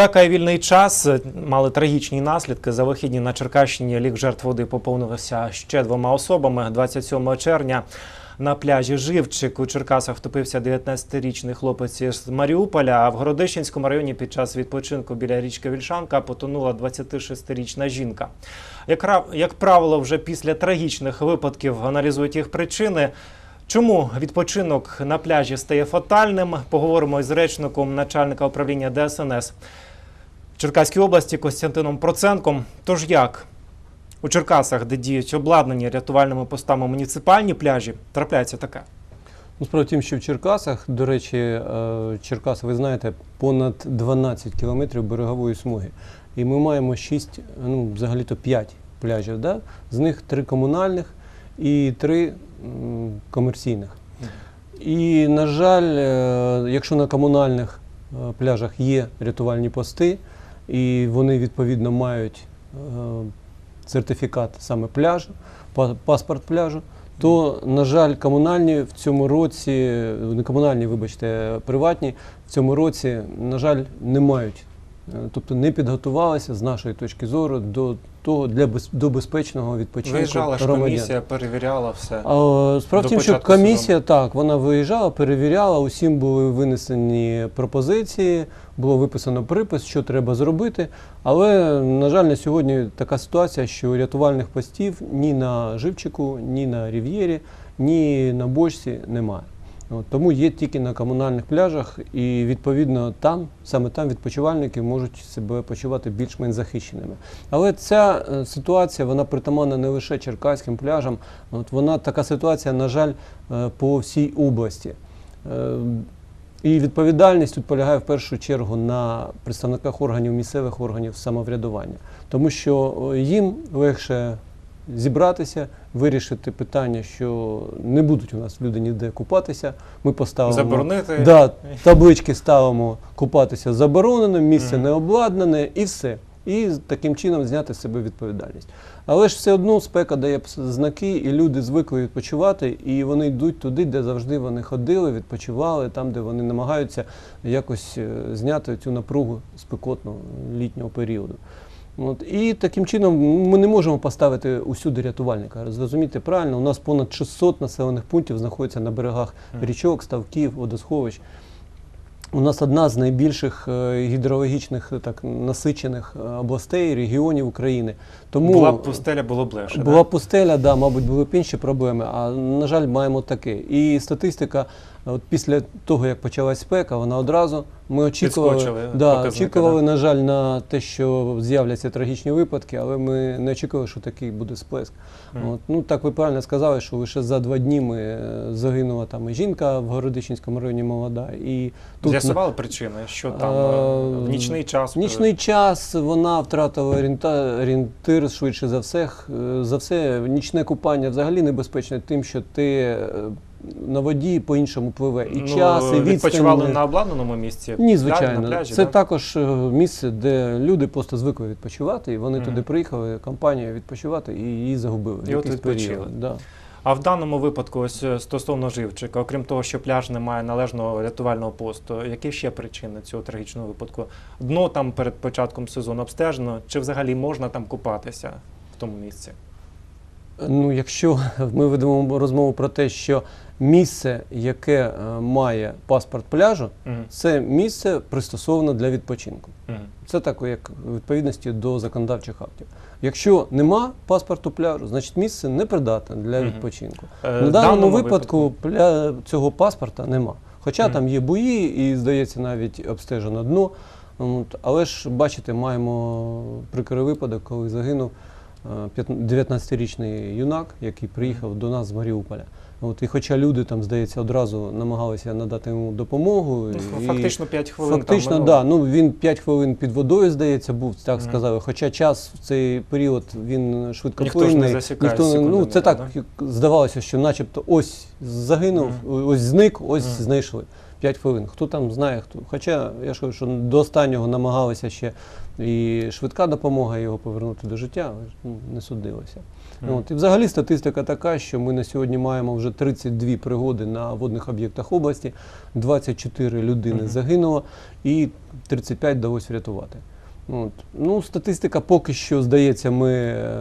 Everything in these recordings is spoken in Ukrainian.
Спека вільний час мали трагічні наслідки. За вихідні на Черкащині лік жертв води поповнився ще двома особами. 27 червня на пляжі Живчик у Черкасах втопився 19-річний хлопець із Маріуполя. А в Городищенському районі під час відпочинку біля річки Вільшанка потонула 26-річна жінка. Як, правило, вже після трагічних випадків аналізують їх причини. Чому відпочинок на пляжі стає фатальним? Поговоримо із речником начальника управління ДСНС Черкаській області Костянтином Проценком. Тож як у Черкасах, де діють обладнані рятувальними постами муніципальні пляжі, трапляється таке. Ну, справа в тім, що в Черкасах, до речі, е, Черкаси, ви знаєте, понад 12 кілометрів берегової смуги. І ми маємо 6, ну, взагалі-то 5 пляжів. Да? З них 3 комунальних і 3 комерційних. І, на жаль, е, якщо на комунальних е, пляжах є рятувальні пости, і вони відповідно мають е, сертифікат саме пляжу, па- паспорт пляжу, то, на жаль, комунальні в цьому році, не комунальні, вибачте, приватні, в цьому році, на жаль, не мають. Е, Тобто не підготувалися з нашої точки зору до того для без, до безпечного відпочинку Виїжджала ж громадян. комісія, перевіряла все. А, Справа в тім, що комісія так, вона виїжджала, перевіряла, усім були винесені пропозиції, було виписано припис, що треба зробити. Але, на жаль, на сьогодні така ситуація, що рятувальних постів ні на Живчику, ні на Рів'єрі, ні на бочці немає. Тому є тільки на комунальних пляжах, і відповідно там, саме там відпочивальники можуть себе почувати більш-менш захищеними. Але ця е, ситуація вона притаманна не лише черкаським пляжам. От вона така ситуація, на жаль, е, по всій області. Е, І відповідальність тут полягає в першу чергу на представниках органів місцевих органів самоврядування, тому що їм легше зібратися, вирішити питання, що не будуть у нас люди ніде купатися. Ми поставимо Заборонити. Да, таблички ставимо купатися заборонено, місце не обладнане і все. І таким чином зняти з себе відповідальність. Але ж все одно спека дає знаки, і люди звикли відпочивати, і вони йдуть туди, де завжди вони ходили, відпочивали, там, де вони намагаються якось е, зняти цю напругу спекотного літнього періоду. От, і таким чином ми не можемо поставити усюди рятувальника. Зрозумійте правильно, у нас понад 600 населених пунктів знаходяться на берегах річок, ставків, водосховищ. У нас одна з найбільших е, гідрологічних так насичених е, областей, регіонів України. Тому Була б пустеля, було б легше. була да? пустеля, да, мабуть, були б інші проблеми. А на жаль, маємо таке. І статистика, от після того, як почалась спека, вона одразу ми очікували, да, очікували, на жаль, на те, що з'являться трагічні випадки, але ми не очікували, що такий буде сплеск. Мгм. От, ну так ви правильно сказали, що лише за два дні ми е, загинула там і жінка в Городищенському районі молода. І тут З'ясували причини, що там е, в нічний час. в нічний час вона втратила орієнтир, швидше за все. Е, За все, нічне купання взагалі небезпечне тим, що ти на воді по-іншому пливе. І Ну, час, і відстань. відпочивали на обладнаному місці. Ні, звичайно. На пляжі, Це да? також е, місце, де люди просто звикли відпочивати, і вони Мгм. туди приїхали, компанія відпочивати, і її загубили. І от якийсь період. Да. А в даному випадку, ось е, стосовно живчика, окрім того, що пляж не має належного рятувального посту, які ще причини цього трагічного випадку? Дно там перед початком сезону обстежено, чи взагалі можна там купатися в тому місці? Ну, якщо ми ведемо розмову про те, що місце, яке е, має паспорт пляжу, Мгм. це місце пристосоване для відпочинку. Мгм. Це так, як в відповідності до законодавчих актів. Якщо нема паспорту пляжу, значить місце непридатне для Мгм. відпочинку. Е, На даному випадку пля... цього паспорта нема. Хоча Мгм. там є буї і, здається, навіть обстежено дно. Але ж, бачите, маємо прикрий випадок, коли загинув 19-річний юнак, який приїхав до нас з Маріуполя. От, і хоча люди там, здається, одразу намагалися надати йому допомогу. Ну, і- фактично 5 хвилин. Фактично, там да. Ну він 5 хвилин під водою, здається, був, так Мгм. сказали. Хоча час в цей період він швидко Ніхто ж не засікає Ніхто не- ну це так да? здавалося, що начебто ось загинув, ось зник, ось Мгм. знайшли. 5 хвилин. Хто там знає, хто. Хоча я ж кажу, що до останнього намагалися ще і швидка допомога його повернути до життя, ну, не судилося. Mm. От. І взагалі статистика така, що ми на сьогодні маємо вже 32 пригоди на водних об'єктах області, 24 людини Мгм. загинуло і 35 вдалося врятувати. От. Ну, статистика поки що, здається, ми е,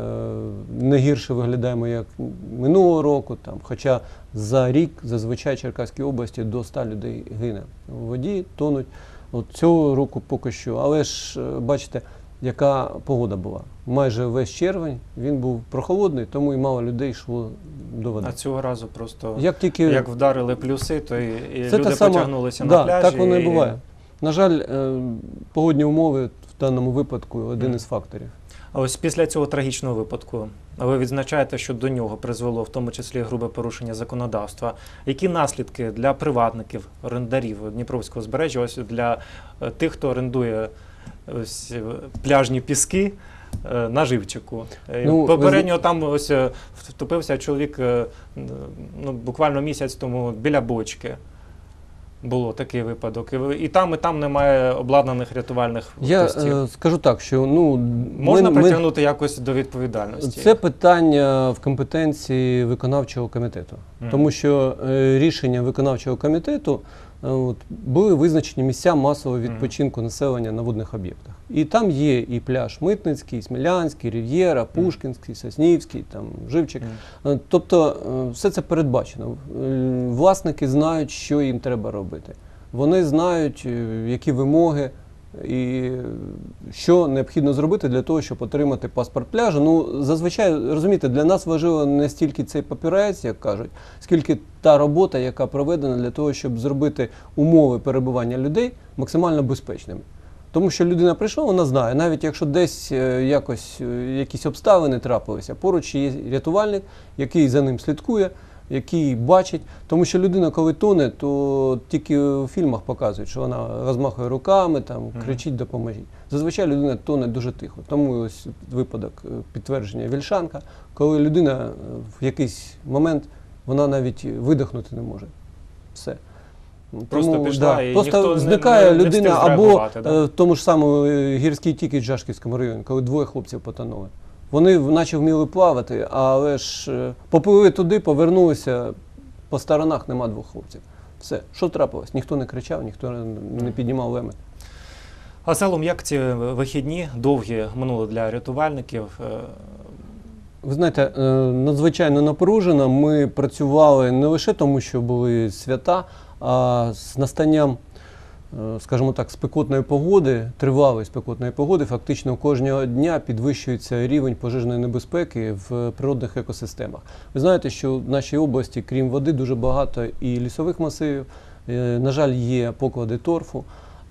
не гірше виглядаємо, як минулого року. Там, хоча за рік зазвичай в Черкаській області до 100 людей гине в воді, тонуть. От цього року поки що. Але ж е, бачите, яка погода була. Майже весь червень він був прохолодний, тому і мало людей йшло до води. А цього разу просто Як тільки як вдарили плюси, то і, і люди сама- потягнулися да, на пляжі. так воно і і- буває. На жаль, е, погодні умови в даному випадку один із факторів. А ось після цього трагічного випадку ви відзначаєте, що до нього призвело в тому числі грубе порушення законодавства. Які наслідки для приватників, орендарів Дніпровського збережжя, ось для е, тих, хто орендує ось е, пляжні піски е, на живчику? Ну, ви Попередньо там ось втопився чоловік ну, буквально місяць тому біля бочки. Було такий випадок. І там, і там немає обладнаних рятувальних Я постів. е, скажу так, що ну Можна ми, ми- притягнути якось до відповідальності? Це питання в компетенції виконавчого комітету, mm. тому що е, рішення виконавчого комітету от, були визначені місця масового відпочинку населення на водних об'єктах. І там є і пляж Митницький, Смілянський, Рів'єра, Пушкінський, Соснівський, там Живчик. Е, Тобто е, все це передбачено. Е, Власники знають, що їм треба робити. Вони знають, е, які вимоги і що необхідно зробити для того, щоб отримати паспорт пляжу. Ну, зазвичай, розумієте, для нас важливо не стільки цей папірець, як кажуть, скільки та робота, яка проведена для того, щоб зробити умови перебування людей максимально безпечними. Тому що людина прийшла, вона знає, навіть якщо десь е, якось е, якісь обставини трапилися, поруч є рятувальник, який за ним слідкує, який бачить. Тому що людина, коли тоне, то тільки в фільмах показують, що вона розмахує руками, там кричить, допоможіть. Зазвичай людина тоне дуже тихо. Тому ось випадок е, підтвердження Вільшанка, коли людина е, в якийсь момент вона навіть видихнути не може. Все. Просто пішла, да, і просто ніхто зникає не- не людина або да? е, в тому ж самому гірській тікі в Джашківському районі, коли двоє хлопців потонули. Вони наче вміли плавати, але ж е, попливли туди, повернулися, по сторонах нема двох хлопців. Все, що трапилось? Ніхто не кричав, ніхто не- піднімав леми. А загалом, як ці вихідні довгі минули для рятувальників? Е, Ви знаєте, е, надзвичайно напружено. Ми працювали не лише тому, що були свята, а з настанням, скажімо так, спекотної погоди, тривалої спекотної погоди, фактично кожного дня підвищується рівень пожежної небезпеки в природних екосистемах. Ви знаєте, що в нашій області, крім води, дуже багато і лісових масивів. Е, На жаль, є поклади торфу.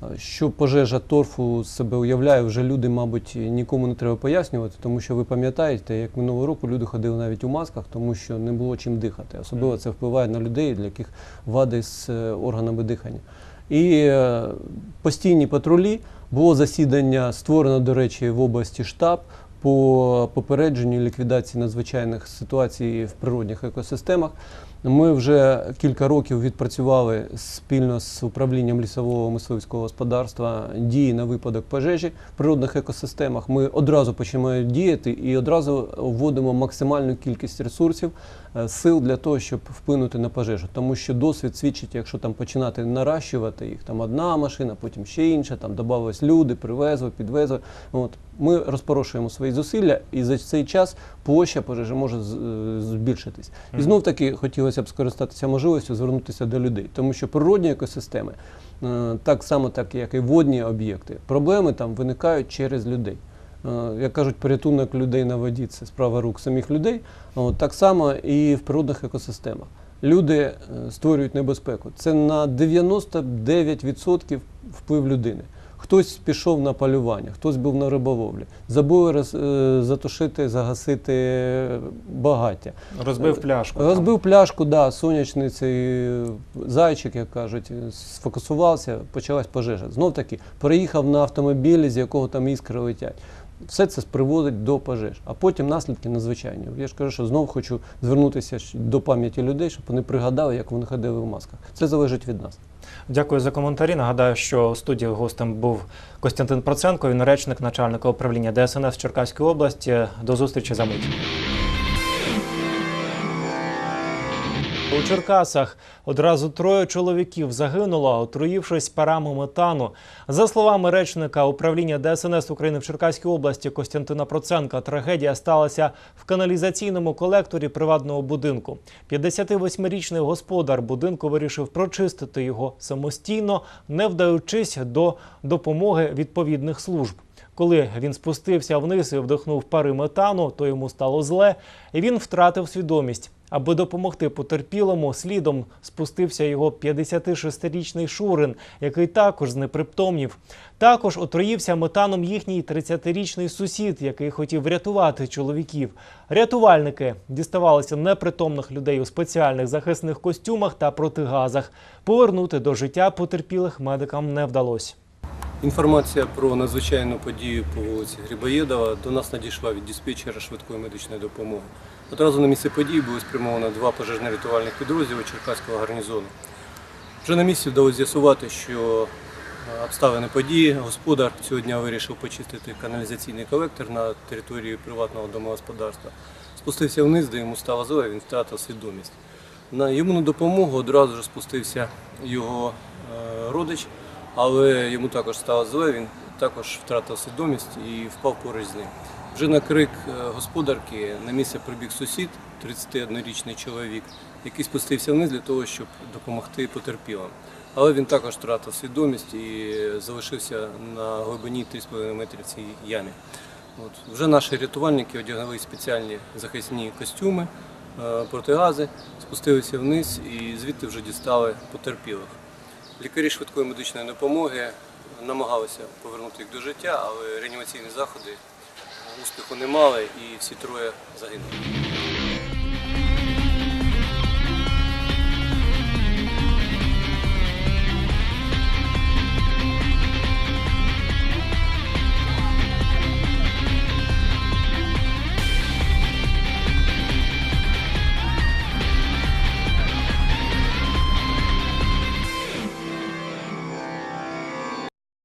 Е, Що пожежа торфу себе уявляє, вже люди, мабуть, нікому не треба пояснювати, тому що ви пам'ятаєте, як минулого року люди ходили навіть у масках, тому що не було чим дихати. Особливо це впливає на людей, для яких вади з е, органами дихання. І е, постійні патрулі було засідання, створено, до речі, в області штаб по попередженню ліквідації надзвичайних ситуацій в природних екосистемах. Ми вже кілька років відпрацювали спільно з управлінням лісового мисливського господарства дії на випадок пожежі в природних екосистемах. Ми одразу починаємо діяти і одразу вводимо максимальну кількість ресурсів, е, сил для того, щоб вплинути на пожежу. Тому що досвід свідчить, якщо там починати наращувати їх, там одна машина, потім ще інша, там додавались люди, привезли, підвезли. От ми розпорошуємо свої зусилля, і за цей час площа пожежі може е, збільшитись. І знов таки хотілося б скористатися можливістю звернутися до людей, тому що природні екосистеми, е, так само, так як і водні об'єкти, проблеми там виникають через людей. Е, Як кажуть, порятунок людей на воді це справа рук самих людей. От, так само і в природних екосистемах. Люди е, створюють небезпеку. Це на 99% вплив людини. Хтось пішов на полювання, хтось був на риболовлі, забув роз, е, затушити, загасити багаття. Розбив пляшку. там. Розбив пляшку, да, сонячний цей е, зайчик, як кажуть, е, сфокусувався, почалась пожежа. Знов таки, переїхав на автомобілі, з якого там іскри летять. Все це приводить до пожеж, а потім наслідки надзвичайні. Я ж кажу, що знову хочу звернутися до пам'яті людей, щоб вони пригадали, як вони ходили в масках. Це залежить від нас. Дякую за коментарі. Нагадаю, що в студії гостем був Костянтин Проценко, він речник начальника управління ДСНС Черкаської області. До зустрічі за мить. У Черкасах одразу троє чоловіків загинуло, отруївшись парами метану. За словами речника управління ДСНС України в Черкаській області Костянтина Проценка, трагедія сталася в каналізаційному колекторі приватного будинку. 58-річний господар будинку вирішив прочистити його самостійно, не вдаючись до допомоги відповідних служб. Коли він спустився вниз і вдихнув пари метану, то йому стало зле, і він втратив свідомість. Аби допомогти потерпілому, слідом спустився його 56-річний Шурин, який також знепритомнів. Також отруївся метаном їхній 30-річний сусід, який хотів врятувати чоловіків. Рятувальники діставалися непритомних людей у спеціальних захисних костюмах та протигазах. Повернути до життя потерпілих медикам не вдалося. Інформація про надзвичайну подію по вулиці Грибоєдова до нас надійшла від диспетчера швидкої медичної допомоги. Одразу на місце події було спрямовано два пожежно-рятувальних підрозділи Черкаського гарнізону. Вже на місці вдалося з'ясувати, що е, обставини події господар цього дня вирішив почистити каналізаційний колектор на території приватного домогосподарства. Спустився вниз, де йому стало зле, він втратив свідомість. На йому на допомогу одразу ж спустився його е, родич, але йому також стало зле, він також втратив свідомість і впав поруч. Вже на крик е, господарки на місце прибіг сусід, 31-річний чоловік, який спустився вниз для того, щоб допомогти потерпілим. Але він також втратив свідомість і залишився на глибині 3,5 метрів цій ямі. От. Вже наші рятувальники одягли спеціальні захисні костюми, е, протигази, спустилися вниз і звідти вже дістали потерпілих. Лікарі швидкої медичної допомоги намагалися повернути їх до життя, але реанімаційні заходи успіху не мали і всі троє загинули.